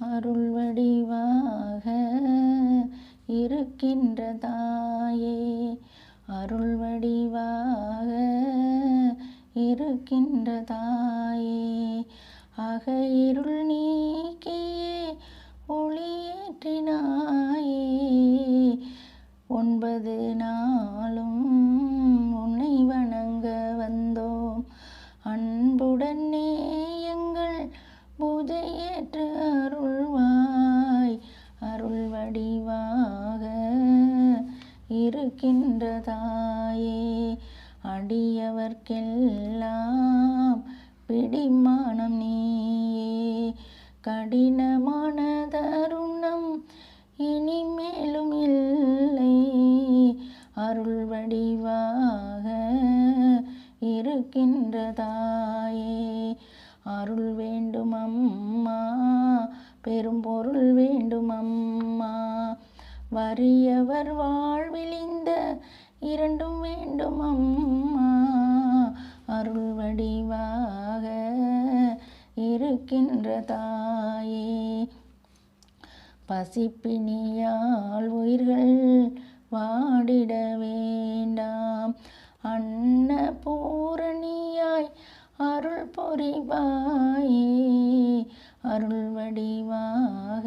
அருள் வடிவாக இருக்கின்ற தாயே அருள் வடிவாக இருக்கின்ற தாயே அக இருள் நீக்கியே ஒளியேற்றினாயே ஒன்பது நாளும் உன்னை வணங்க வந்தோம். அன்புடனே எங்கள் பூஜையேற்று அருள்வாய் அருள் வடிவாக இருக்கின்ற தாயே அடியவர்க்கெல்லாம் பிடிமானம் நீயே. கடினமான தருணம் இனிமேலும் இல்லை. அருள் வடிவாக இருக்கின்ற தாயே அருள் வேண்டும் அம்மா பெரும் பொருள் வேண்டும் அம்மா வறியவர் வாழ்வில் இந்த இரண்டும் வேண்டும் அம்மா அருள் வடிவாக இருக்கின்ற தாயே. பசிப்பினியால் உயிர்கள் வாடிட வேண்டாம். அன்னபூரணியாய் அருள் பொறிவாயே அருள் வடிவாக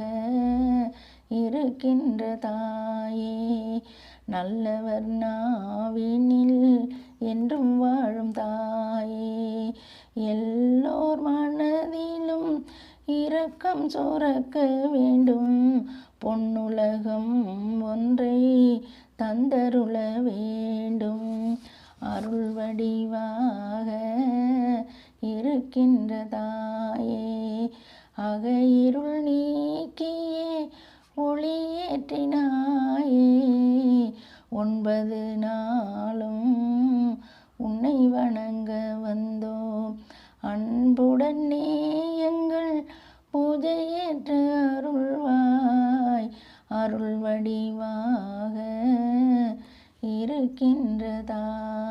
இருக்கின்ற தாயே நல்லவர் நாவினில் என்றும் வாழும் தாயே எல்லோர் மனதிலும் இரக்கம் சுரக்க வேண்டும். பொன்னுலகம் ஒன்றை தந்தருள வேண்டும். அருள் வடிவாக இருக்கின்ற தாயே அக இருள் நீக்கியே ஒளியேற்றினாயே. ஒன்பது நாளும் உன்னை வணங்க வந்தோம். அன்புடனே எங்கள் பூஜையேற்று அருள்வாய். அருள் வடிவாக இருக்கின்றதா?